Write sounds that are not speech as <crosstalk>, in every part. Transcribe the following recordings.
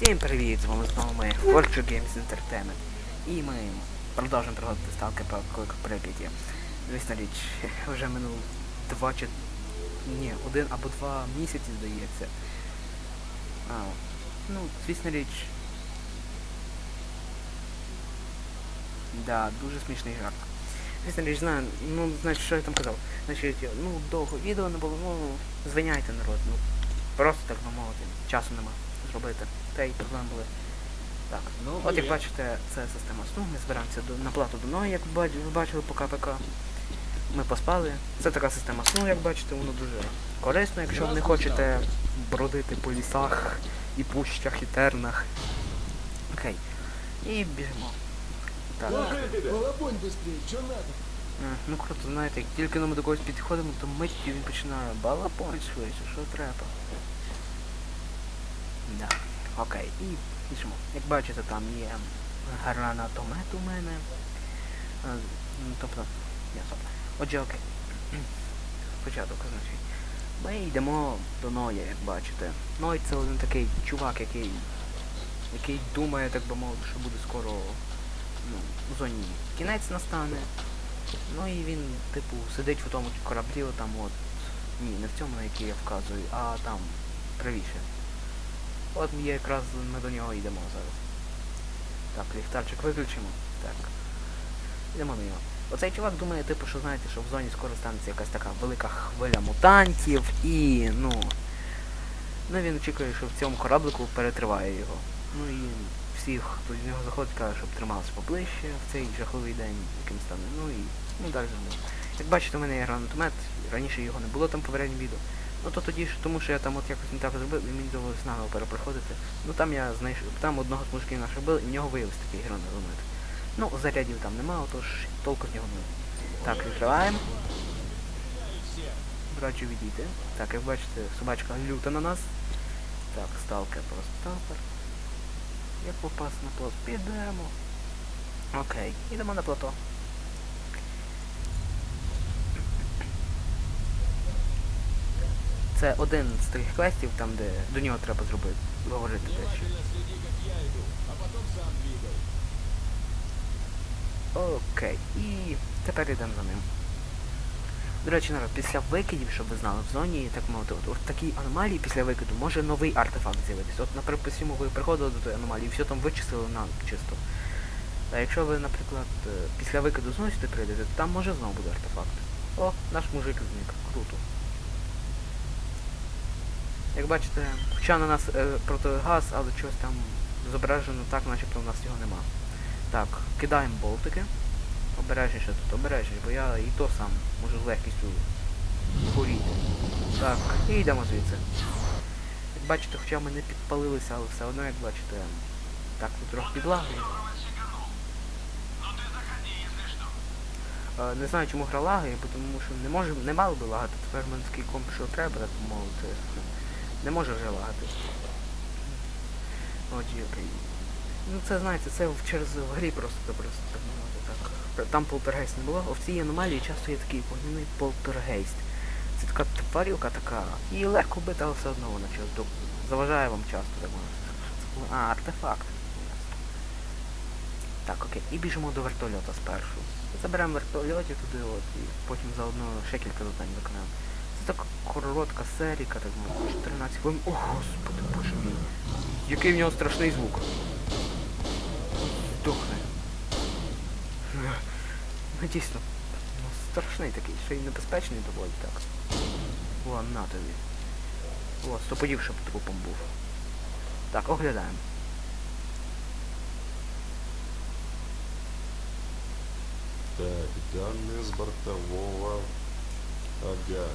Всім привіт! З вами знову ми Fortune Games Entertainment. І ми продовжуємо проводити ставки по Прип'яті. Звісно річ, <laughs> вже минуло два чи... Ні, один або два місяці, здається. А, ну, звісно річ. Да, дуже смішний жарт. Звісно річ, знаю, ну, значить, що я там казав? Значить, ну, довго відео не було, ну, звиняйте народ, ну, просто так би мовити, часу нема зробити. Та й проблеми були. Так, Ну, от як є. бачите, це система сну, ми збираємося до, на плату до ноги, як ви бачили по КПК. Ми поспали. Це така система сну, як бачите, воно дуже корисно, якщо ви не хочете бродити по лісах і пущах, і тернах. Окей. І біжимо. Так. Е, Ну круто, знаєте, як тільки ми до когось підходимо, то миттю він починає балапон швидше, що треба. Да. Окей, і біжимо. Як бачите, там є гранатомет у мене. Е, ну, Тобто, я стоп. Отже, окей. <clears throat> Початок, значить. Ми йдемо до Ноя, як бачите. Ной це один такий чувак, який. який думає, так би мовити, що буде скоро ну, в зоні кінець настане. Ну і він, типу, сидить в тому кораблі, там от. Ні, не в цьому, на який я вказую, а там правіше. От є якраз ми до нього йдемо зараз. Так, ліхтарчик виключимо. Так. Йдемо до нього. Оцей чувак думає, типу, що знаєте, що в зоні скоро станеться якась така велика хвиля мутантів і, ну. Ну він очікує, що в цьому кораблику перетриває його. Ну і всіх, хто з нього заходить, каже, щоб тримався поближче в цей жахливий день, яким стане. Ну і ну далі. Як бачите, у мене є гранатомет, раніше його не було там попередньому відео. Ну то тоді ж, тому що я там от якось не так зробив, і мені довелося наново перепроходити. Ну там я знайшов, там одного з мужиків наших бив, і в нього виявився такий гранатомет. Ну, зарядів там нема, отож толку з нього не. Так, відкриваємо. Раджу відійти. Так, як бачите, собачка люта на нас. Так, сталкер просто сталкер. Як попасти на плот? Підемо. Окей, йдемо на плато. Це один з тих квестів, там де до нього треба зробити. Говорити дещо. Окей. І тепер йдемо за ним. До речі, народ, після викидів, щоб ви знали, в зоні, так мовити, от, от такій аномалії після викиду може новий артефакт з'явитися. От, наприклад, припустимо, ви приходили до тої аномалії, все там вичислили на чисто. А якщо ви, наприклад, е, після викиду сюди прийдете, то там може знову буде артефакт. О, наш мужик зник. Круто. Як бачите, хоча на нас е, протигаз, але щось там зображено так, начебто в нас його нема. Так, кидаємо болтики. Обережніше тут, обережніше, бо я і то сам можу з легкістю горіти. Так, і йдемо звідси. Як бачите, хоча ми не підпалилися, але все одно, як бачите, так тут трохи підлагує. Е, Не знаю, чому гра лагає, тому що не може, не мало би лагати. Тепер мене такий комп, що треба, так мовити. Не може вже лагати. Окей. Ну це знаєте, це через в грі просто просто так так. Там полтергейст не було, а в цій аномалії часто є такий вогняний полтергейст. Це така тварюка така. Її легко бити, але все одно вона чогось заважає вам часто, так було? А, артефакт. Так, окей. І біжимо до вертольота спершу. Заберемо вертольоті туди от і потім заодно ще кілька завдань виконаємо. Така коротка серійка, так мовити, 14 хвилин. О, господи, боже мій. Який в нього страшний звук. Здохне. Ну дійсно. Ну, страшний такий, ще й небезпечний доволі так. О, на тобі. О, стоподів, щоб трупом був. Так, оглядаємо. Так, данные с бортового... Ага.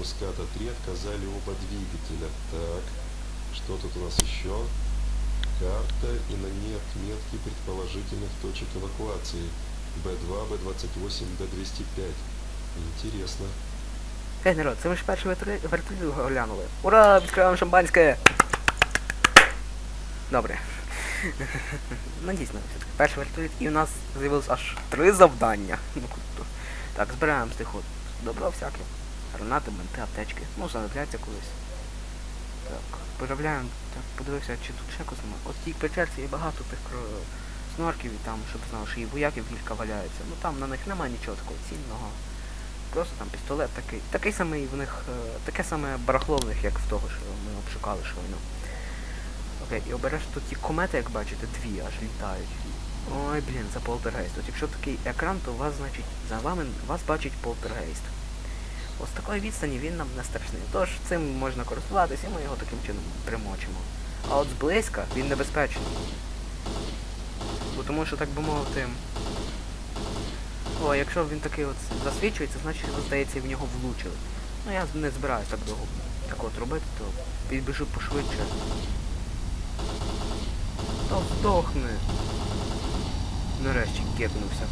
У ската-3 отказали оба двигателя. Так, что тут у нас еще? Карта и на ней отметки предположительных точек эвакуации. Б2, Б28, Б205. Интересно. Ей, народ, це ми ж перший вертоліт вертоліт оглянули. Ура! Відкриваємо шампанське! Добре. ну дійсно, все-таки перший вертоліт і у нас з'явилось аж три завдання. Ну круто. Так, збираємо з тих от. Добро всяке. Гранати, менти, аптечки. Ну, знадобляться колись. Так, появляємо, так, подивився, чи тут ще когось немає. От в тій печерці є багато тих снорків і там, щоб знав, що і вояків кілька валяється. Ну там на них немає нічого такого цінного. Просто там пістолет такий. Такий самий в них, е, таке саме барахло в них, як в того, що ми обшукали щойно. Окей, і обереш тут ті комети, як бачите, дві аж літають. Ой, блін, це полтергейст. От якщо такий екран, то вас, значить, за вами вас бачить полтергейст. Ось такої відстані він нам не страшний. Тож цим можна користуватися, і ми його таким чином примочимо. А от зблизька він небезпечний. Бо тому що, так би мовити. О, якщо він такий от засвічується, значить, здається, в нього влучили. Ну я не збираюсь так довго так от робити, то підбіжу пошвидше. Та здохни. Нарешті кепнувся.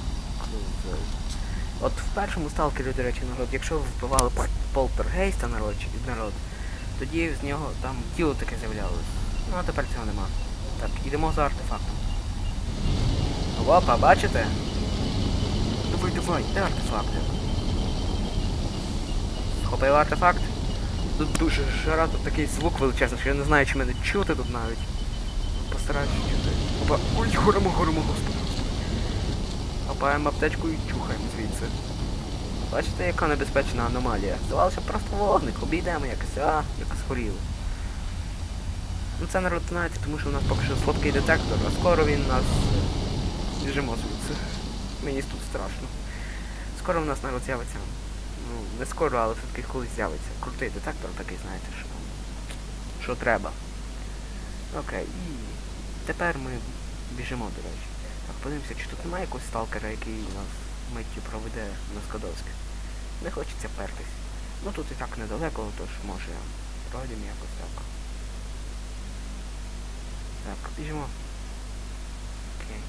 От в першому сталкері, до речі, народ, якщо вбивали полтергейста народ, народ, тоді з нього там тіло таке з'являлось. Ну а тепер цього нема. Так, йдемо за артефактом. Опа, бачите? Давай, давай, де артефакти? Схопив артефакт. Тут дуже жара, тут такий звук величезний, що я не знаю, чи мене чути тут навіть. Постараюсь чути. Опа, ой, горимо, горимо, господи. Хапаємо аптечку і чухаємо звідси. Бачите, яка небезпечна аномалія. Здавалося, просто вогник, обійдемо якось, а, якось горіло. Ну це народ знаєте, тому що у нас поки що слабкий детектор, а скоро він нас біжимо звідси. Мені тут страшно. Скоро в нас народ з'явиться. Ну, не скоро, але все-таки колись з'явиться. Крутий детектор такий, знаєте, що, що треба. Окей, і тепер ми біжимо, до речі. Так, подивимося, чи тут немає якогось сталкера, який нас миттю проведе на Скадовське. Не хочеться пертись. Ну тут і так недалеко, тож може пройдемо якось так. Так, біжимо. Окей.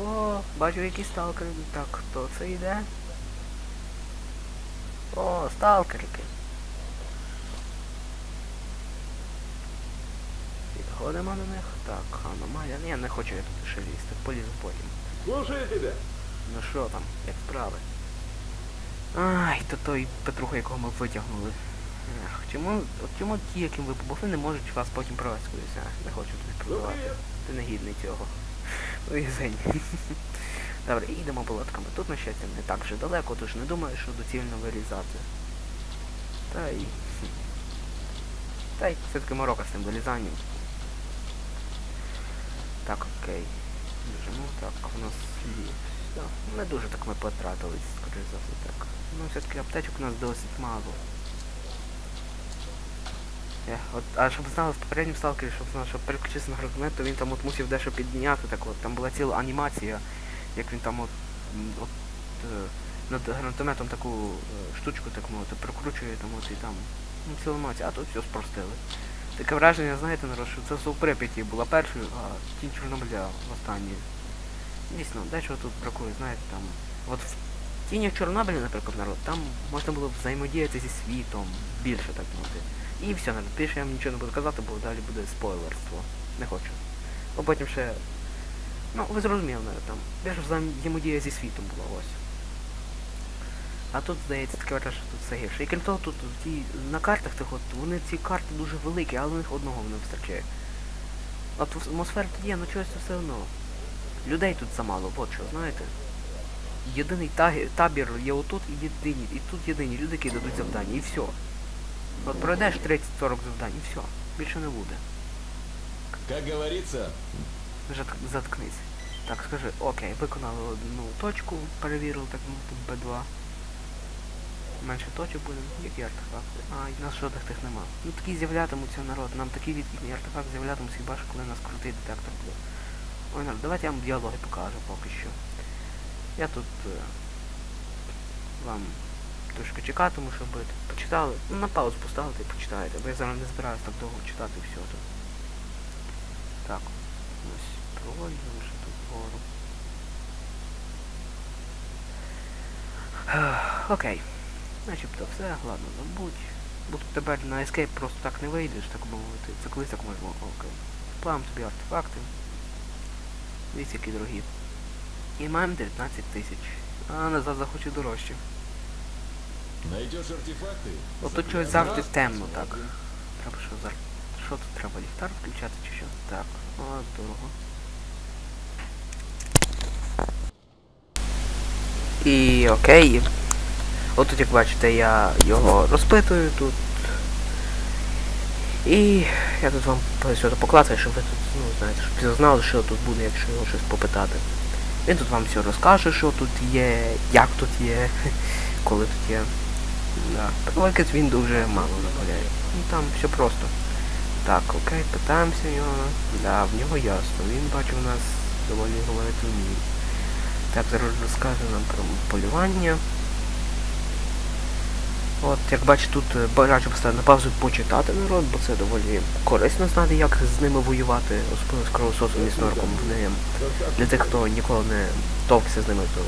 О, бачу якісь сталкери. Так, хто це йде? О, сталкерики. Підходимо до них. Так, аномалія. Ні, я не хочу я тут ще лізти. Полізу потім. Слушаю тебя. Ну що там, як справи? Ай, то той Петруха, якого ми витягнули. Ех, чому, от чому ті, яким ви побули, не можуть вас потім провести кудись? а? Не хочу Ну продавати. Ти не гідний цього. Візень. <laughs> Добре, і йдемо болотками. Тут, на щастя, не так вже далеко, тож не думаю, що доцільно вирізати. Та й... Та й все-таки морока з тим вилізанням. Так, окей. Біжимо, так, у нас є. Не дуже так ми потратились, скоріш за все так. Ну, все-таки аптечок у нас досить мало. Е, от, а щоб знали в попередньому сталкері, щоб знали, щоб переключитися на гранатомет, то він там от мусив дещо підняти, так от, там була ціла анімація, як він там от, от е, над гранатометом таку е, штучку, так мовити, прокручує там от і там. Ну, ціла анімація, а тут все спростили. Таке враження, знаєте, народ, що це Прип'яті була першою, а тінь Чорнобиля останньою. Дійсно, дечого тут бракує, знаєте, там. От в тінях Чорнобиля, наприклад, народ, там можна було взаємодіяти зі світом, більше так мовити. І все, народ, більше я вам нічого не буду казати, бо далі буде спойлерство. Не хочу. Бо потім ще. Ну, ви зрозуміли, народ, там. Більше взаємодія зі світом була ось. А тут, здається, таке враження, що тут все гірше. І крім того, тут ті на картах тих от, вони ці карти дуже великі, але у них одного не вистачає. От атмосфера тут є, ну чогось все одно. Людей тут замало, от що, знаєте. Єдиний табір є отут і єдині, і тут єдині люди, які дадуть завдання, і все. От пройдеш 30-40 завдань, і все. Більше не буде. Как говорится, Жат- Заткнись. Так, скажи, окей, виконали одну точку, перевірили, так мовити, Б2. Менше точок буде, які артефакти. А, і нас жодних тих нема. Ну такі з'являтимуться народ, нам такий відповідний артефакт з'являтимуться хіба що коли нас крутий детектор буде. Ой, народ, давайте я вам діалоги покажу поки що. Я тут е, вам трошки чекатиму, щоб ви почитали. Ну, на паузу поставити і почитаєте, бо я зараз не збираюсь так довго читати все тут. Так, ось проводимо вже тут вгору. Окей. Начебто все, ладно, забудь. Бо тут тепер на Escape просто так не вийдеш, так би мовити. Це колись так можна. Окей. Плавим тобі артефакти. Дивіться, які дорогі. І маємо 19 тисяч. А назад захочу дорожче. Найдешь артефакты? От тут чогось завжди темно, так. Треба що зараз. Що тут треба? Ліхтар включати чи що? Так. О, дорого. І окей. От тут як бачите, я його розпитую тут. І я тут вам сюди поклацаю, щоб ви тут, ну, знаєте, щоб ви знали, що тут буде, якщо його щось попитати. Він тут вам все розкаже, що тут є, як тут є, <laughs> коли тут є. Да. Викид він дуже мало наполяє. Ну там все просто. Так, окей, питаємося в нього. Да, в нього ясно. Він бачив у нас доволі говорити вміє. Так, зараз розкаже нам про полювання. От, як бачите, тут е, ба- раджу поставити на паузу почитати народ, бо це доволі корисно знати, як з ними воювати, особливо з кровососом і снорком. Вони, для тих, хто ніколи не товкся з ними, то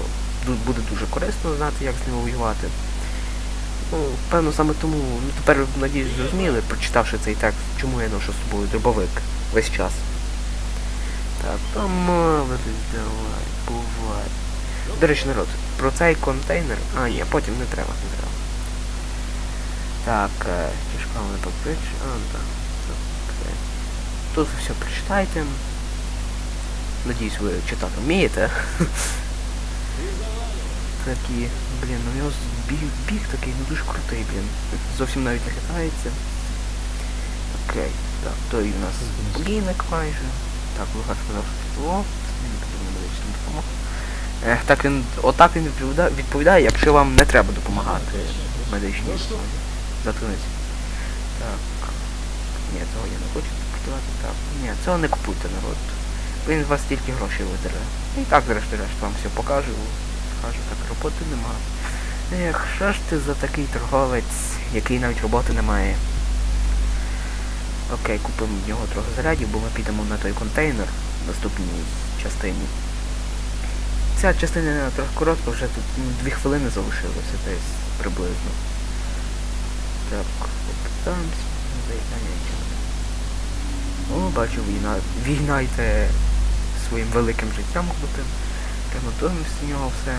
буде дуже корисно знати, як з ними воювати. Ну, певно, саме тому, ну тепер, надіюсь, зрозуміли, прочитавши цей текст, чому я ношу з собою дробовик весь час. Так, помовитись, давай, бувай. До речі, народ, про цей контейнер. А, ні, потім не треба, не треба. Так, е, кишка не поприч. А, так. Тут ви все прочитайте. Надіюсь, ви читати вмієте. <laughs> Такі, блін, ну у нього біг, біг такий, ну дуже крутий, блін. Зовсім навіть не хитається. Окей, так, той у нас спокійник майже. Так, Лугар сказав, що тепло. Ех, так він, отак він відповідає, якщо вам не треба допомагати медичній. Заткнись. Так. Ні, цього я не хочу купувати. Так. Ні, цього не купуйте, народ. Він вас тільки грошей видере. І так, зрештою, решт вам все покажу. Скажу, так роботи нема. Ех, що ж ти за такий торговець, який навіть роботи не має. Окей, купимо в нього трохи зарядів, бо ми підемо на той контейнер в наступній частині. Ця частина трохи коротка, вже тут дві хвилини залишилося десь приблизно. Заїхання. О, бачу, війна. Війна йде своїм великим життям крутим. Ремонтуємо з нього все.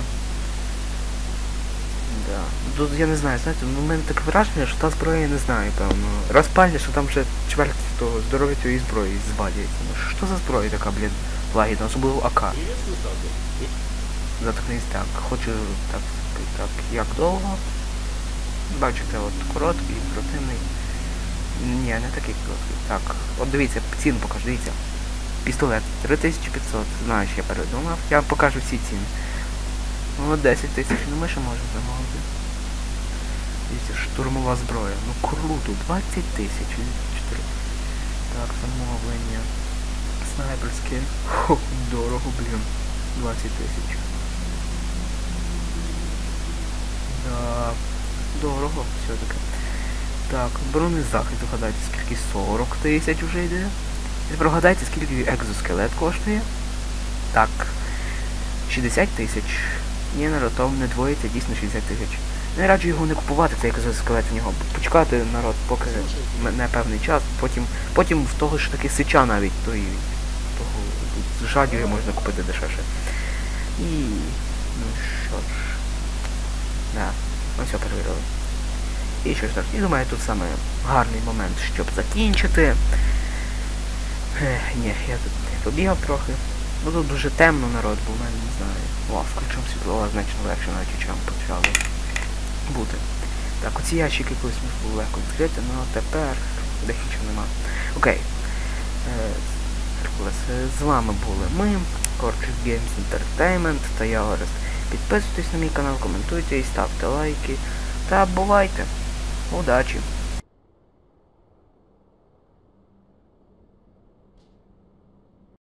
Да. Тут я не знаю, знаєте, ну в мене таке враження, що та зброя, я не знаю, певно. Розпальня, що там вже чверть того здоров'я цієї зброї звалюється. Ну що за зброя така, блін, лагідна, особливо АК. Заткнись так. Хочу так, так, як довго. Бачите, от короткий, противний. Ні, не такий короткий. Так, от дивіться, ціну покажу, дивіться. Пістолет 3500, знаю, що я передумав. Я вам покажу всі ціни. О, 10 тисяч, ну ми ще можемо замовити. Дивіться, штурмова зброя. Ну круто, 20 тисяч. Так, замовлення. Снайперське. Хо, дорого, блін. 20 тисяч. Да, дорого все-таки. Так, бронезахист, вгадайте, скільки 40 тисяч вже йде. І тепер вгадайте, скільки екзоскелет коштує. Так. 60 тисяч. Ні, народ, то не двоїться, дійсно 60 тисяч. Я раджу його не купувати, цей екзоскелет в нього. Почекати народ, поки не певний час. Потім, потім в того ж таки сича навіть, той, того, з жадію можна купити дешевше. І, ну що ж. Да, ми все перевірили. І що ж так, і думаю, тут саме гарний момент, щоб закінчити. Ех, ні, я тут не побігав трохи. Ну тут дуже темно народ, бо в мене не знаю. О, включимо світло, значно легше навіть очам почало бути. Так, оці ящики колись було легко відкрити, ну а тепер де нічого нема. Окей. Е, е, з вами були ми, Корчик Games Entertainment та я Орест. Підписуйтесь на мій канал, коментуйте і ставте лайки. Та бувайте. Удачі!